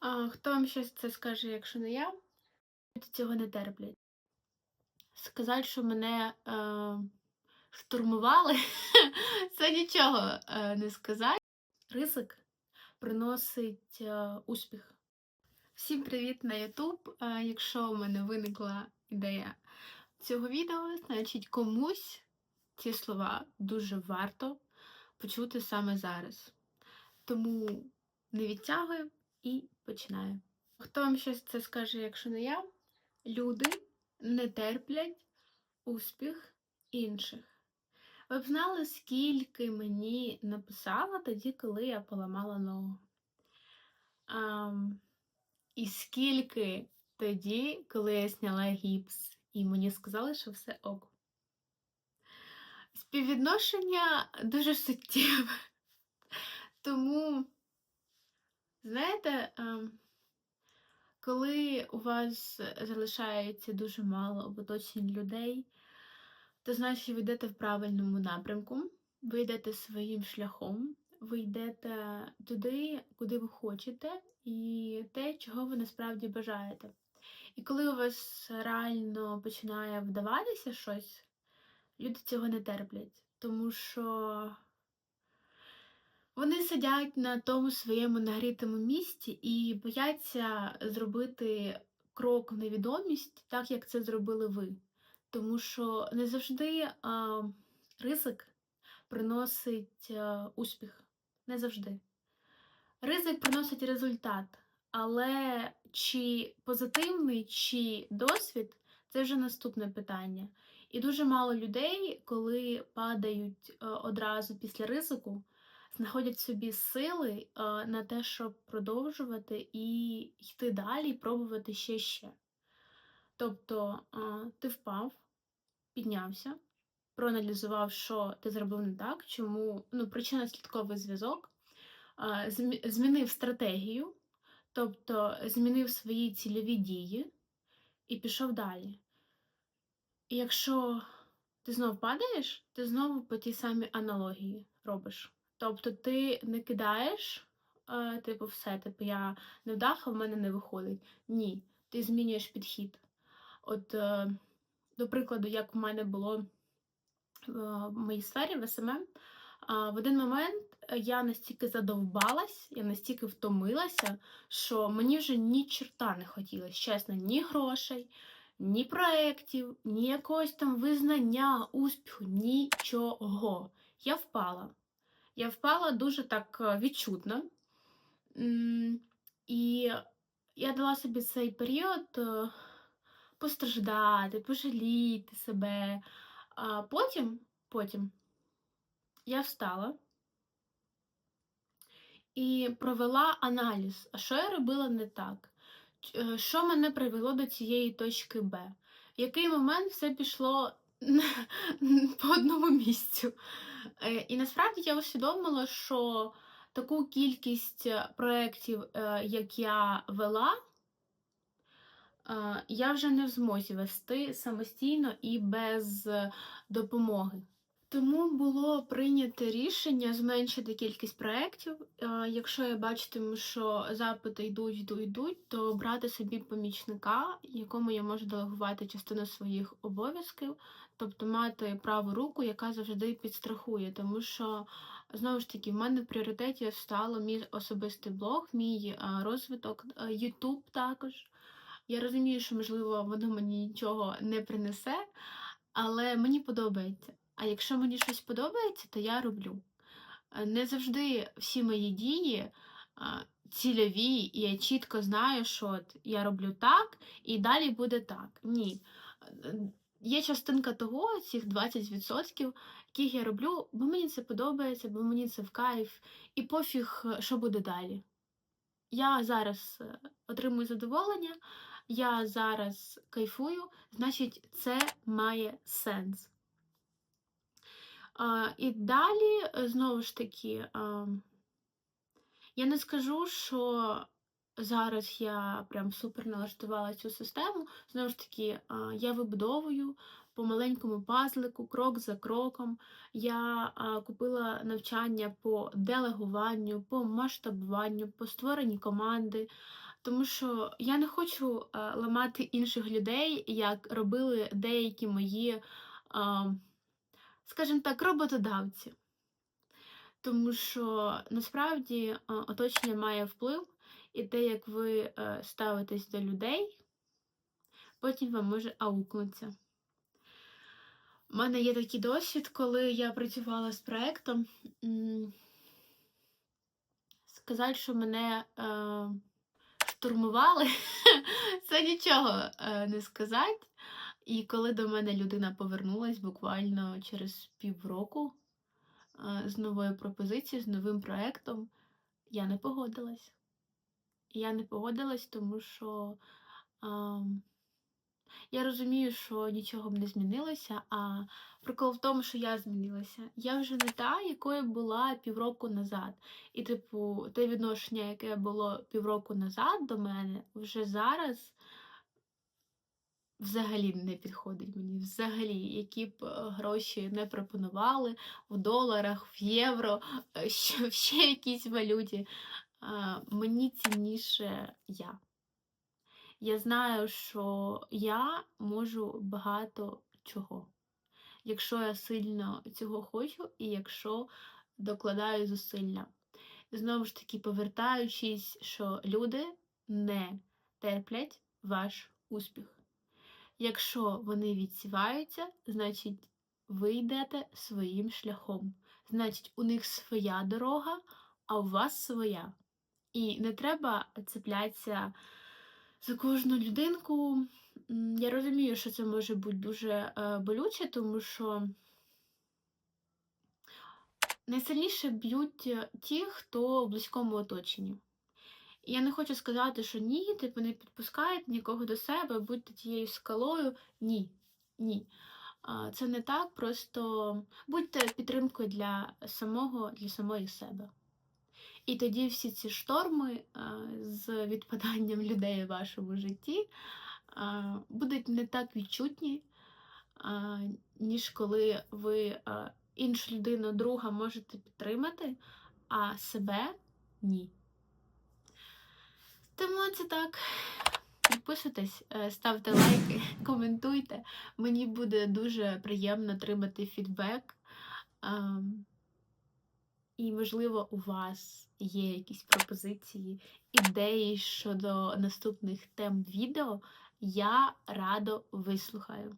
А, хто вам щось це скаже, якщо не я? Люди цього не терплять. Сказати, що мене е, штурмували, це нічого е, не сказати. Ризик приносить е, успіх. Всім привіт на YouTube. Е, якщо у мене виникла ідея цього відео, значить комусь ці слова дуже варто почути саме зараз. Тому не відтягуємо і починаємо. Хто вам щось це скаже, якщо не я? Люди не терплять успіх інших. Ви б знали, скільки мені написала тоді, коли я поламала ногу. Ам, і скільки тоді, коли я зняла гіпс, і мені сказали, що все ок. Співвідношення дуже суттєве. Тому, знаєте, ем, коли у вас залишається дуже мало в людей, то значить ви йдете в правильному напрямку, ви йдете своїм шляхом, ви йдете туди, куди ви хочете, і те, чого ви насправді бажаєте. І коли у вас реально починає вдаватися щось, люди цього не терплять, тому що вони сидять на тому своєму нагрітому місці і бояться зробити крок в невідомість, так як це зробили ви. Тому що не завжди а, ризик приносить а, успіх. Не завжди. Ризик приносить результат, але чи позитивний, чи досвід це вже наступне питання. І дуже мало людей, коли падають а, одразу після ризику, знаходять собі сили на те, щоб продовжувати і йти далі, і пробувати ще ще. Тобто ти впав, піднявся, проаналізував, що ти зробив не так, чому ну, причинно-слідковий зв'язок, а, змінив стратегію, тобто змінив свої цільові дії і пішов далі. І якщо ти знов падаєш, ти знову по тій самій аналогії робиш. Тобто ти не кидаєш, е, типу, все, типу, я не вдах, а в мене не виходить. Ні, ти змінюєш підхід. От, е, до прикладу, як в мене було е, в моїй сфері в СММ, в один момент я настільки задовбалась, я настільки втомилася, що мені вже ні чорта не хотілося, чесно, ні грошей, ні проєктів, ні якогось там визнання, успіху, нічого. Я впала. Я впала дуже так е, відчутно. І я дала собі цей період е, постраждати, пожаліти себе. А потім, потім я встала і провела аналіз, а що я робила не так, е, що мене привело до цієї точки Б, який момент все пішло по одному місцю. Е, І насправді я усвідомила, що таку кількість е, проєктів, е, як я вела, я вже не в змозі вести самостійно і без допомоги. Тому було прийнято рішення зменшити кількість проєктів. Е, Якщо я бачитиму, що запити йдуть, йдуть, йдуть, то брати собі помічника, якому я можу делегувати частину своїх обов'язків, тобто мати праву руку, яка завжди підстрахує. Тому що, знову ж таки, в мене в пріоритеті стало мій особистий блог, мій е, розвиток, е, YouTube також. Я розумію, що, можливо, воно мені нічого не принесе, але мені подобається. А якщо мені щось подобається, то я роблю. Е, Не завжди всі мої дії цільові, і я чітко знаю, що от я роблю так, і далі буде так. Ні. Е, Є частинка того, цих 20%, яких я роблю, бо мені це подобається, бо мені це в кайф, і пофіг, е, що буде далі. Я зараз отримую задоволення, я зараз кайфую, значить, це має сенс. І далі, е, знову ж таки, я не скажу, що зараз я прям супер налаштувала цю систему. Знову ж таки, я вибудовую по маленькому пазлику, крок за кроком. Я купила навчання по делегуванню, по масштабуванню, по створенні команди. Тому що я не хочу, е, ламати інших людей, як робили деякі мої, скажімо так, роботодавці. Тому що насправді, оточення має вплив, і те, як ви, е, ставитесь до людей, потім вам може аукнуться. У мене є такий досвід, коли я працювала з проектом. М сказать, що мене, е, штурмували, це нічого, е, не сказать. І коли до мене людина повернулась буквально через півроку, з новою пропозицією, з новим проектом, я не погодилась. Я не погодилась, тому що, ам, я розумію, що нічого б не змінилося, а прикол в тому, що я змінилася. Я вже не та, якою була півроку назад. І, типу, те відношення, яке було півроку назад до мене, вже зараз взагалі не підходить мені. Взагалі, які б, е, гроші не пропонували в доларах, в євро, е, в ще якійсь валюті, мені цінніше я. Я знаю, що я можу багато чого, якщо я сильно цього хочу і якщо докладаю зусилля. Знову ж таки, повертаючись, що люди не терплять ваш успіх. Якщо вони відсіваються, значить ви йдете своїм шляхом. Значить, у них своя дорога, а у вас своя. І не треба цеплятися за кожну людинку. Я розумію, що це може бути дуже е, болюче, тому що найсильніше б'ють ті, хто в близькому оточенні. Я не хочу сказати, що ні, типу не підпускайте нікого до себе, будьте тією скалою. Ні. Ні. Це не так, просто будьте підтримкою для самого, для самої себе. І тоді всі ці шторми з відпаданням людей у вашому житті будуть не так відчутні, ніж коли ви іншу людину, друга можете підтримати, а себе ні. Тому це так. Підписуйтесь, е, ставте лайки, коментуйте. Мені буде дуже приємно отримати фідбек. І, можливо, у вас є якісь пропозиції, ідеї щодо наступних тем відео. Я радо вислухаю.